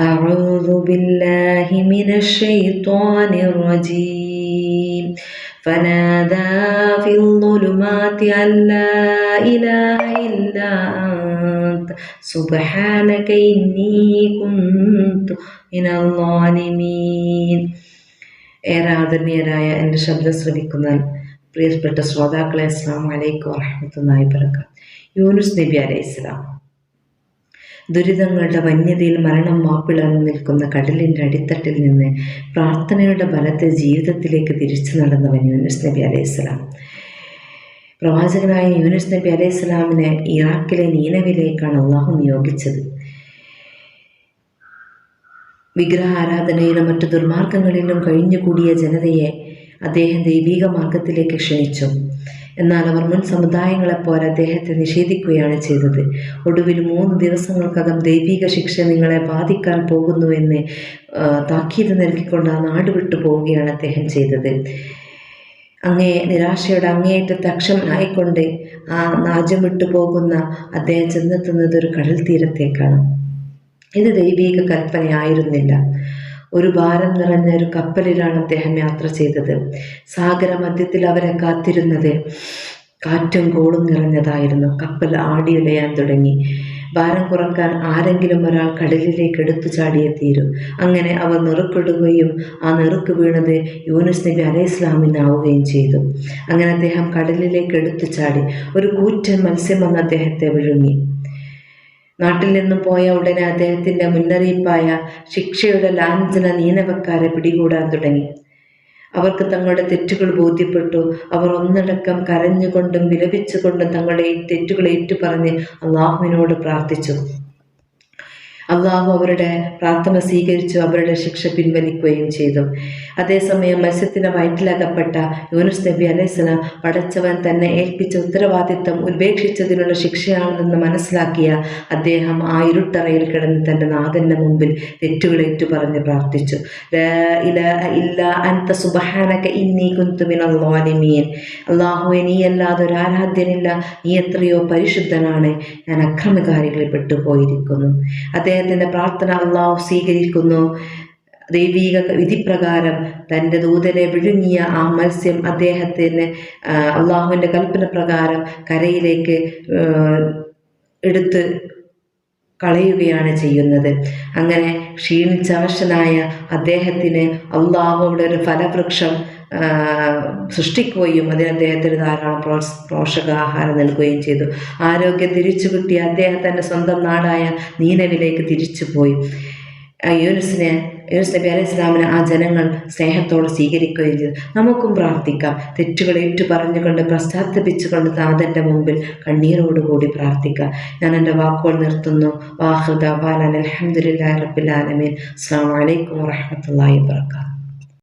أعوذ بالله من الشيطان الرجيم فنادى في الظلمات أن لا إله إلا أنت سبحانك إني كنت من الظالمين ഏറെ ആദരണീയരായ എൻ്റെ ശബ്ദം ശ്രവിക്കുന്ന പ്രിയപ്പെട്ട ശ്രോതാക്കളെ അസ്സാം വലൈക്കും വറഹമത്തല്ലാഹി വബറകാത്ത് യൂനുസ് നബി അലൈഹി ഇസ്ലാം ദുരിതങ്ങളുടെ വന്യതയിൽ മരണം മാപ്പിളർന്നു നിൽക്കുന്ന കടലിന്റെ അടിത്തട്ടിൽ നിന്ന് പ്രാർത്ഥനയുടെ ബലത്തെ ജീവിതത്തിലേക്ക് തിരിച്ചു നടന്നവൻ യൂനുസ് നബി അലൈഹി ഇസ്ലാം പ്രവാചകനായ യൂനുസ് നബി അലൈഹി ഇസ്ലാമിനെ ഇറാഖിലെ നീനവിലേക്കാണ് അള്ളാഹു നിയോഗിച്ചത്. വിഗ്രഹ ആരാധനയിലും മറ്റു ദുർമാർഗങ്ങളിലും കഴിഞ്ഞുകൂടിയ ജനതയെ അദ്ദേഹം ദൈവീക മാർഗത്തിലേക്ക് ക്ഷണിച്ചു. എന്നാൽ അവർ മുൻ സമുദായങ്ങളെപ്പോലെ അദ്ദേഹത്തെ നിഷേധിക്കുകയാണ് ചെയ്തത്. ഒടുവിൽ മൂന്ന് ദിവസങ്ങൾക്കകം ദൈവിക ശിക്ഷ നിങ്ങളെ ബാധിക്കാൻ പോകുന്നുവെന്ന് താക്കീത് നൽകിക്കൊണ്ട് ആ നാട് വിട്ടു പോവുകയാണ് അദ്ദേഹം ചെയ്തത്. അങ്ങേ നിരാശയുടെ അങ്ങേയറ്റത്തെ അക്ഷമനായിക്കൊണ്ട് ആ നാജം വിട്ടു പോകുന്ന അദ്ദേഹം ചെന്നെത്തുന്നത് ഒരു കടൽ തീരത്തേക്കാണ് ഇത് ദൈവിക കൽപ്പനയായിരുന്നില്ല. ഒരു ഭാരം നിറഞ്ഞ ഒരു കപ്പലിലാണ് അദ്ദേഹം യാത്ര ചെയ്തത്. സാഗര മധ്യത്തിൽ അവരെ കാത്തിരുന്നത് കാറ്റും കോളും നിറഞ്ഞതായിരുന്നു. കപ്പൽ ആടിയിടയാൻ തുടങ്ങി. ഭാരം കുറയ്ക്കാൻ ആരെങ്കിലും ഒരാൾ കടലിലേക്ക് എടുത്തു ചാടിയേ തീരും. അങ്ങനെ അവർ നെറുക്കിടുകയും ആ നെറുക്ക് വീണത് യൂനുസ് നബി അലൈഹി ഇസ്ലാമിനാവുകയും ചെയ്തു. അങ്ങനെ അദ്ദേഹം കടലിലേക്ക് എടുത്തു ചാടി. ഒരു കൂറ്റൻ മത്സ്യം വന്ന് അദ്ദേഹത്തെ വിഴുങ്ങി. നാട്ടിൽ നിന്നും പോയ ഉടനെ അദ്ദേഹത്തിന്റെ മുന്നറിയിപ്പായ ശിക്ഷയുടെ ലാഞ്ചന നീനവക്കാരെ പിടികൂടാൻ തുടങ്ങി. അവർക്ക് തങ്ങളുടെ തെറ്റുകൾ ബോധ്യപ്പെട്ടു. അവർ ഒന്നടക്കം കരഞ്ഞുകൊണ്ടും വിലപിച്ചുകൊണ്ടും തങ്ങളുടെ തെറ്റുകൾ ഏറ്റുപറഞ്ഞ് അള്ളാഹുവിനോട് പ്രാർത്ഥിച്ചു. അള്ളാഹു അവരുടെ പ്രാർത്ഥന സ്വീകരിച്ചു അവരുടെ ശിക്ഷ പിൻവലിക്കുകയും ചെയ്തു. അതേസമയം മത്സ്യത്തിന് വയറ്റിലകപ്പെട്ട യൂനുസ് നബി അലൈഹിസ്ലാം പടച്ചവൻ തന്നെ ഏൽപ്പിച്ച ഉത്തരവാദിത്തം ഉപേക്ഷിച്ചതിനുള്ള ശിക്ഷയാണെന്ന് മനസ്സിലാക്കിയ അദ്ദേഹം ആ ഇരുട്ടറയിൽ കിടന്ന് തന്റെ നാഥന്റെ മുമ്പിൽ തെറ്റുകളേറ്റു പറഞ്ഞ് പ്രാർത്ഥിച്ചു. അള്ളാഹുവെ നീ അല്ലാതെ ഒരു ആരാധ്യനില്ല. നീ എത്രയോ പരിശുദ്ധനാണ്. ഞാൻ അക്രമകാരികളിൽ പെട്ടുപോയിരിക്കുന്നു. അദ്ദേഹത്തിന്റെ പ്രാർത്ഥന അള്ളാഹു സ്വീകരിക്കുന്നു. ദൈവീക വിധിപ്രകാരം തന്റെ ദൂതനെ വിഴുങ്ങിയ ആ മത്സ്യം അദ്ദേഹത്തിന് അള്ളാഹുവിന്റെ കൽപ്പന പ്രകാരം കരയിലേക്ക് എടുത്ത് കളയുകയാണ് ചെയ്യുന്നത്. അങ്ങനെ ക്ഷീണിച്ചവശനായ അദ്ദേഹത്തിന് അള്ളാഹുവിടെ ഒരു ഫലവൃക്ഷം സൃഷ്ടിക്കുകയും അതിന് അദ്ദേഹത്തിന് ധാരാളം പ്രോത്സ പോഷകാഹാരം നൽകുകയും ചെയ്തു. ആരോഗ്യം തിരിച്ചു കിട്ടി അദ്ദേഹം സ്വന്തം നാടായ നീനവിലേക്ക് തിരിച്ചുപോയി. യൂനുസിനെ യൂനുസ് നബി അലൈഹി ഇസ്ലാമിനെ ആ ജനങ്ങൾ സ്നേഹത്തോടെ സ്വീകരിക്കുകയും ചെയ്തു. നമുക്കും പ്രാർത്ഥിക്കാം. തെറ്റുകൾ ഏറ്റു പറഞ്ഞുകൊണ്ട് പശ്ചാത്തപിച്ചുകൊണ്ട് നാഥന്റെ മുമ്പിൽ കണ്ണീരോടുകൂടി പ്രാർത്ഥിക്കാം. ഞാൻ എന്റെ വാക്കുകൾ നിർത്തുന്നു. വാഹൃദ അലഹമുല്ലാ ആലമീൻ. അസ്സാം വലൈക്കും വാഹമത്തല്ലാ വാബർക്കാത്തു